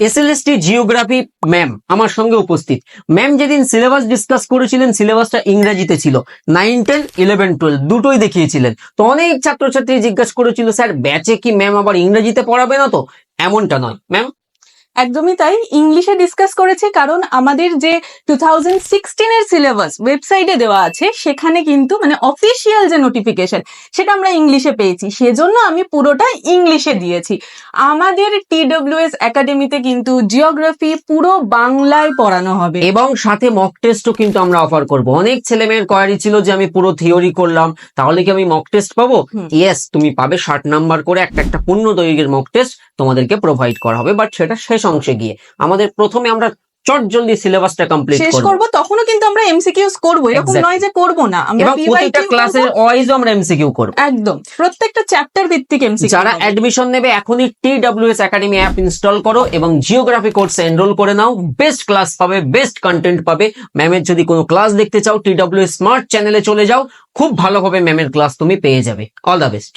SLST geography ma'am আমার সঙ্গে উপস্থিত। ম্যাম যেদিন সিলেবাস ডিসকাস করেছিলেন সিলেবাসটা ইংরেজিতে ছিল। নাইন টেন ইলেভেন টুয়েলভ দুটোই দেখিয়েছিলেন। তো অনেক ছাত্রছাত্রী জিজ্ঞাসা করেছিল, স্যার ব্যাচে কি ম্যাম আবার ইংরেজিতে পড়াবে না তো? এমনটা নয়। ম্যাম একদমই তাই। ইংলিশে ডিসকাস করেছে কারণ আমাদের যে টু থাউজেন্ড সিক্সটিনের সিলেবাস ওয়েবসাইটে দেওয়া আছে সেখানে কিন্তু মানে অফিসিয়াল যে নোটিফিকেশন সেটা আমরা ইংলিশে পেয়েছি। সেজন্য আমি পুরোটা ইংলিশে দিয়েছি। আমাদের টিডব্লিউএস একাডেমিতে কিন্তু জিওগ্রাফি পুরো বাংলায় পড়ানো হবে। এবং সাথে মক টেস্টও কিন্তু আমরা অফার করব। অনেক ছেলে মেয়ের কোয়ারি ছিল যে আমি পুরো থিওরি করলাম তাহলে কি আমি মক টেস্ট পাবো? ইয়েস তুমি পাবে ষাট নাম্বার করে একটা একটা পূর্ণ দৈর্ঘ্যের মক টেস্ট তোমাদেরকে প্রোভাইড করা হবে বাট সেটা শেষ অংশে গিয়ে। আমাদের প্রথমে আমরা চট জলদি সিলেবাসটা কমপ্লিট শেষ করব। তখনও কিন্তু আমরা এমসিকিউস করব। এরকম. নয় যে করব না। আমরা করব। ক্লাসের ওয়াইজ আমরা এমসিকিউ করব। একদম। প্রত্যেকটা চ্যাপ্টার ভিত্তিক এমসিকিউ যারা অ্যাডমিশন নেবে এখনই T WS academy app install করো এবং জিওগ্রাফি কোর্সে এনরোল করে নাও। বেস্ট ক্লাস পাবে বেস্ট কন্টেন্ট পাবে। ম্যামের যদি কোনো ক্লাস দেখতে চাও টি ডাব্লিউ স্মার্ট চ্যানেলে চলে যাও। খুব ভালোভাবে ম্যামের ক্লাস তুমি পেয়ে যাবে। All the best